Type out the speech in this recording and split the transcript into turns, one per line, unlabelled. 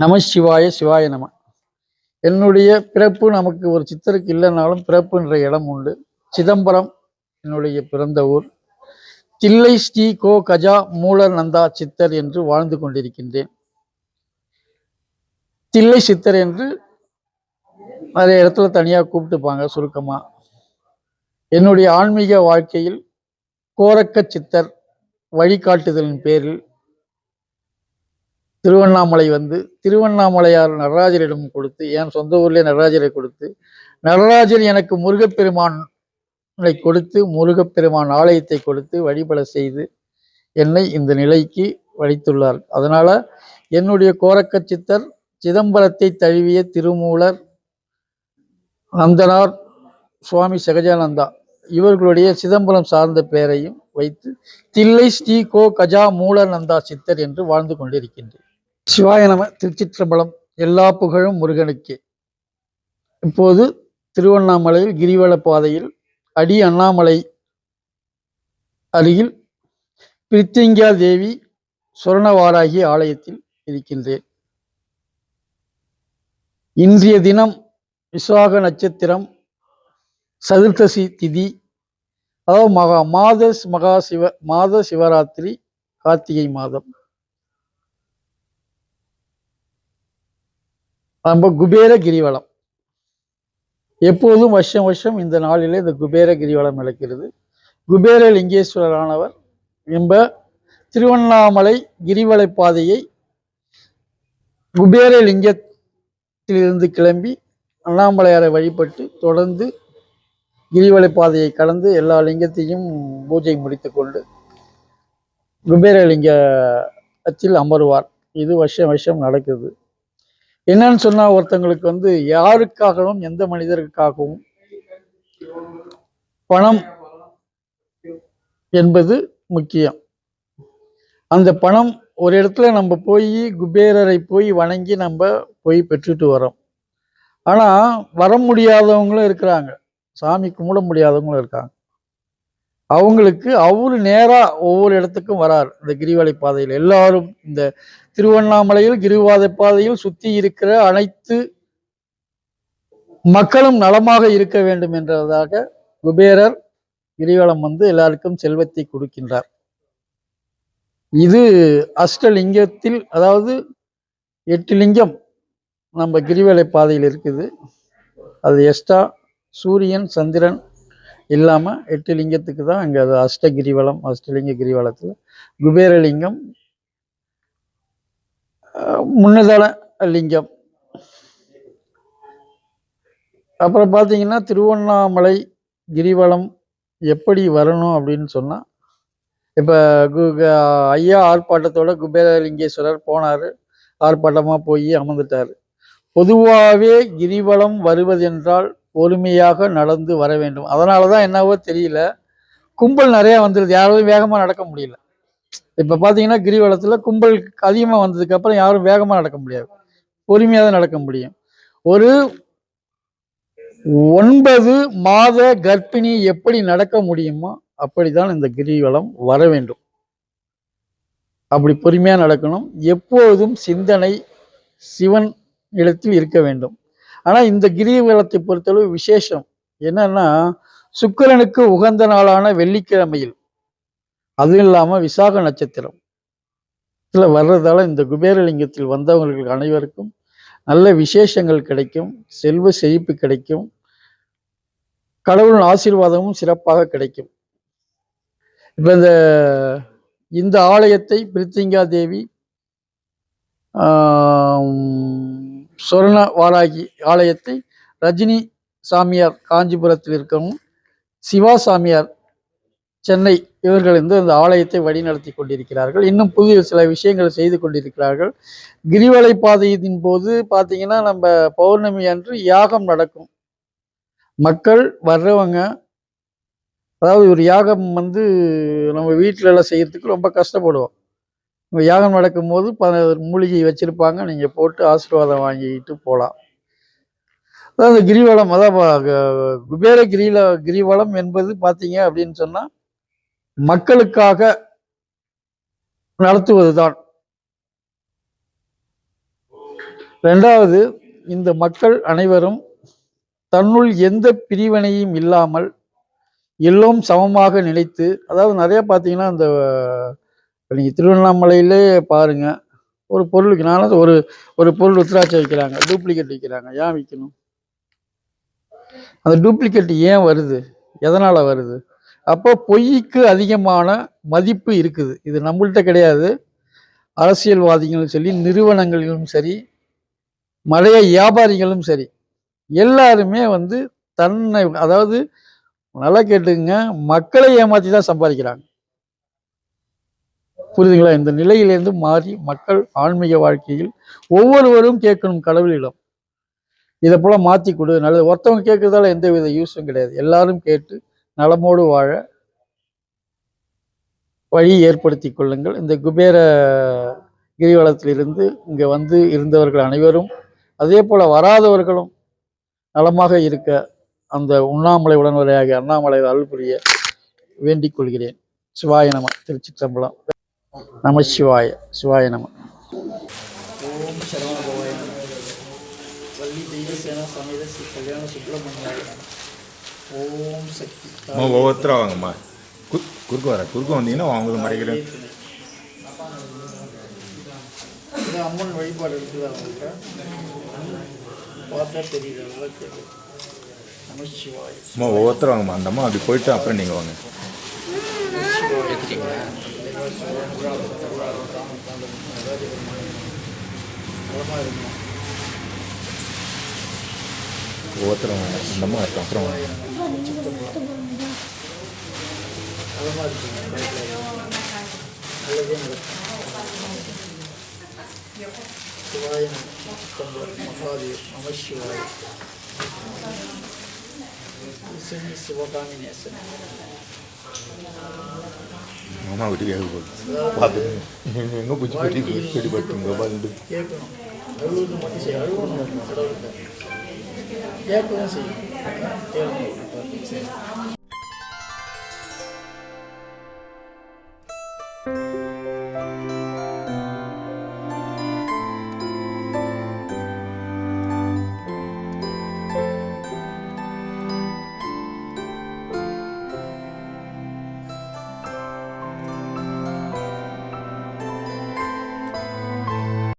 நம சிவாய சிவாய நம. என்னுடைய பிறப்பு நமக்கு ஒரு சித்தருக்கு இல்லைனாலும் பிறப்புன்ற இடம் உண்டு. சிதம்பரம் என்னுடைய பிறந்த ஊர். தில்லை ஸ்ரீ கோ கஜா மூல நந்தா சித்தர் என்று வாழ்ந்து கொண்டிருக்கின்றேன். தில்லை சித்தர் என்று நிறைய இடத்துல தனியாக கூப்பிட்டுப்பாங்க சுருக்கமாக என்னுடைய ஆன்மீக வாழ்க்கையில் கோரக்க சித்தர் வழிகாட்டுதலின் பேரில் திருவண்ணாமலை வந்து திருவண்ணாமலையார் நடராஜரிடம் கொடுத்து என் சொந்த ஊர்லேயே நடராஜரை கொடுத்து நடராஜர் எனக்கு முருகப்பெருமானை கொடுத்து முருகப்பெருமான் ஆலயத்தை கொடுத்து வழிபட செய்து என்னை இந்த நிலைக்கு வடித்துள்ளார் அதனால் என்னுடைய கோரக்க சித்தர் சிதம்பரத்தை தழுவிய திருமூலர் நந்தனார் சுவாமி சகஜானந்தா இவர்களுடைய சிதம்பரம் சார்ந்த பெயரையும் வைத்து தில்லை ஸ்ரீ கோ கஜா மூலநந்தா சித்தர் என்று வாழ்ந்து கொண்டிருக்கின்றேன். சிவாய நம திருச்சிற்றம்பலம் எல்லா புகழும் முருகனுக்கே. இப்போது திருவண்ணாமலையில் கிரிவல பாதையில் அடி அண்ணாமலை அருகில் பிரித்திங்கா தேவி சுரணவாராகி ஆலயத்தில் இருக்கின்றேன். இன்றைய தினம் விசாக நட்சத்திரம் சதுர்த்தசி திதி அதாவது மகா மாத மகா சிவ மாத சிவராத்திரி கார்த்திகை மாதம். நம்ம குபேர கிரிவலம். எப்போதும் வருஷம் வருஷம் இந்த நாளிலே இந்த குபேர கிரிவலம் நடக்கிறது. குபேர லிங்கேஸ்வரரானவர் என்ப திருவண்ணாமலை கிரிவலை பாதையை குபேர லிங்கத்திலிருந்து கிளம்பி அண்ணாமலையாரை வழிபட்டு தொடர்ந்து கிரிவலை பாதையை கடந்து எல்லா லிங்கத்தையும் பூஜை முடித்து கொண்டு குபேரலிங்கத்தில் அமருவார். இது வருஷம் வருஷம் நடக்குது. என்னன்னு சொன்னா ஒருத்தங்களுக்கு வந்து யாருக்காகவும் எந்த மனிதருக்காகவும் பணம் என்பது முக்கியம். அந்த பணம் ஒரு இடத்துல நம்ம போய் குபேரரை போய் வணங்கி நம்ம போய் பெற்றுட்டு வரோம் ஆனா வர முடியாதவங்களும் இருக்கிறாங்க. சாமி கும்பிட முடியாதவங்களும் இருக்காங்க. அவங்களுக்கு அவரு நேரா ஒவ்வொரு இடத்துக்கும் வராரு. இந்த கிரிவலை பாதையில் எல்லாரும் இந்த திருவண்ணாமலையில் கிரிவாத பாதையில் சுத்தி இருக்கிற அனைத்து மக்களும் நலமாக இருக்க வேண்டும் என்றதாக குபேரர் கிரிவலம் வந்து எல்லாருக்கும் செல்வத்தை கொடுக்கின்றார். இது அஷ்டலிங்கத்தில் அதாவது எட்டு லிங்கம் நம்ம கிரிவலை பாதையில் இருக்குது. அது எக்ஸ்ட்ரா சூரியன் சந்திரன் இல்லாமல் எட்டு லிங்கத்துக்கு தான் அங்கே அது அஷ்டகிரிவலம் அஷ்டலிங்க கிரிவலத்தில் குபேரலிங்கம் முன்னதள லிங்கம். அப்புறம் பார்த்தீங்கன்னா திருவண்ணாமலை கிரிவலம் எப்படி வரணும் அப்படின்னு சொன்னால் இப்போ கு ஐயா ஆர்ப்பாட்டத்தோட குபேரலிங்கேஸ்வரர் போனார். ஆர்ப்பாட்டமாக போய் அமர்ந்துட்டார். பொதுவாகவே கிரிவலம் வருவதென்றால் பொறுமையாக நடந்து வர வேண்டும். அதனால தான் என்னவோ தெரியல. கும்பல் நிறையா வந்துடுது யாராலும் வேகமாக நடக்க முடியல. இப்போ பார்த்தீங்கன்னா கிரிவலத்தில் கும்பல் அதிகமாக வந்ததுக்கு அப்புறம் யாரும் வேகமாக நடக்க முடியாது. பொறுமையாக தான் நடக்க முடியும். ஒரு ஒன்பது மாத கர்ப்பிணி எப்படி நடக்க முடியுமோ அப்படிதான் இந்த கிரிவலம் வர வேண்டும். அப்படி பொறுமையா நடக்கணும். எப்போதும் சிந்தனை சிவன் இடத்தில் இருக்க வேண்டும். ஆனால் இந்த கிரிவலத்தை பொறுத்தளவு விசேஷம். என்னன்னா சுக்கிரனுக்கு உகந்த நாளான வெள்ளிக்கிழமையில் அதுவும் இல்லாமல் விசாக நட்சத்திரம். இதில் வர்றதால இந்த குபேரலிங்கத்தில் வந்தவங்களுக்கு அனைவருக்கும் நல்ல விசேஷங்கள் கிடைக்கும் செல்வ செழிப்பு கிடைக்கும் கடவுளின் ஆசீர்வாதமும் சிறப்பாக கிடைக்கும். இப்போ இந்த இந்த ஆலயத்தை பிரித்திங்கா தேவி ஆம், சொர்ண வாராகி ஆலயத்தை ரஜினி சாமியார் காஞ்சிபுரத்தில் இருக்கவும் சிவா சாமியார் சென்னை இவர்கள் வந்து அந்த ஆலயத்தை வழிநடத்தி கொண்டிருக்கிறார்கள். இன்னும் புதிய சில விஷயங்களை செய்து கொண்டிருக்கிறார்கள். கிரிவலை பாதையின் போது பார்த்தீங்கன்னா நம்ம பௌர்ணமி அன்று யாகம் நடக்கும். மக்கள் வர்றவங்க அதாவது ஒரு யாகம் வந்து நம்ம வீட்டில எல்லாம் செய்யறதுக்கு ரொம்ப கஷ்டப்படுவோம். யாகம் நடக்கும்போது ப மூலிகை வச்சிருப்பாங்க. நீங்க போட்டு ஆசீர்வாதம் வாங்கிட்டு போகலாம் அதாவது கிரிவலம் அதான் குபேர கிரில கிரிவலம் என்பது பார்த்தீங்க அப்படின்னு சொன்னா மக்களுக்காக நடத்துவதுதான். ரெண்டாவது இந்த மக்கள் அனைவரும் தன்னுள் எந்த பிரிவினையும் இல்லாமல் எல்லோரும் சமமாக நினைத்து அதாவது நிறையா பார்த்தீங்கன்னா அந்த நீங்கள் திருவண்ணாமலையிலே பாருங்கள் ஒரு பொருளுக்கு நானும் ஒரு ஒரு பொருள் ருத்ராட்சை விற்கிறாங்க டூப்ளிகேட் விற்கிறாங்க ஏன் விற்கணும் அந்த டூப்ளிகேட் ஏன் வருது? எதனால் வருது? அப்போ பொய்க்கு அதிகமான மதிப்பு இருக்குது. இது நம்மள்கிட்ட கிடையாது. அரசியல்வாதிகளும் சரி நிறுவனங்களிலும் சரி மலைய வியாபாரிகளும் சரி எல்லாருமே வந்து தன்னை அதாவது நல்லா கேட்டுங்க மக்களை ஏமாற்றி தான் சம்பாதிக்கிறாங்க. புரியுதுங்களா? இந்த நிலையிலேருந்து மாறி மக்கள் ஆன்மீக வாழ்க்கையில் ஒவ்வொருவரும் கேட்கணும் கடவுளிடம். இதை போல மாற்றி கொடு நல்லது. ஒருத்தவங்க கேட்கறதால எந்த வித யூஸும் கிடையாது. எல்லாரும் கேட்டு நலமோடு வாழ வழி ஏற்படுத்தி கொள்ளுங்கள். இந்த குபேர கிரிவலத்திலிருந்து இங்கே வந்து இருந்தவர்கள் அனைவரும் அதே போல வராதவர்களும் நலமாக இருக்க அந்த உண்ணாமலை உடன்வரையாகிய அண்ணாமலை அருள் புரிய வேண்டிக் கொள்கிறேன். சிவாய நம. திருச்சிற்றம்பலம். நம சிவாய. சிவாய நம. ஓம் சரவண பவாய வள்ளி தெய்வசேனா சமேத ஸ்ரீ கல்யாண சுப்பிரமணியாய ஓம் சக்தி.
ஒவ்வொருத்தரும் வாங்கம்மா. கு குறுக்க வர குறுக்க வந்தீங்கன்னா அவங்களுக்கு மறைக்கிறேன்?
அம்மன் வழிபாடு இருக்குது அவங்கள்ட்ட பார்த்தா
அம்மா ஒவ்வொருத்தரும் வாங்கம்மா. அந்த அம்மா அப்படி போயிட்டு அப்புறம் நீங்கள் வாங்க.
நலமாக இருக்கணும்
ஒவ்வொருத்தரும் வாங்க அந்த இருக்கும். அப்புறம் வாங்க
சிவாய மகாதேவ் சிவகாமி நேசன்
வீட்டுக்கு போகுது. பார்த்து. எங்கே பூச்சி பெட்டி பெட்டி பட்டுங்க பார்த்துட்டு
கேட்கணும் அழுவது மட்டும் செய்ய அழுவணும் கடவுள்கிட்ட கேட்கவும் செய்யும் கேட்கணும்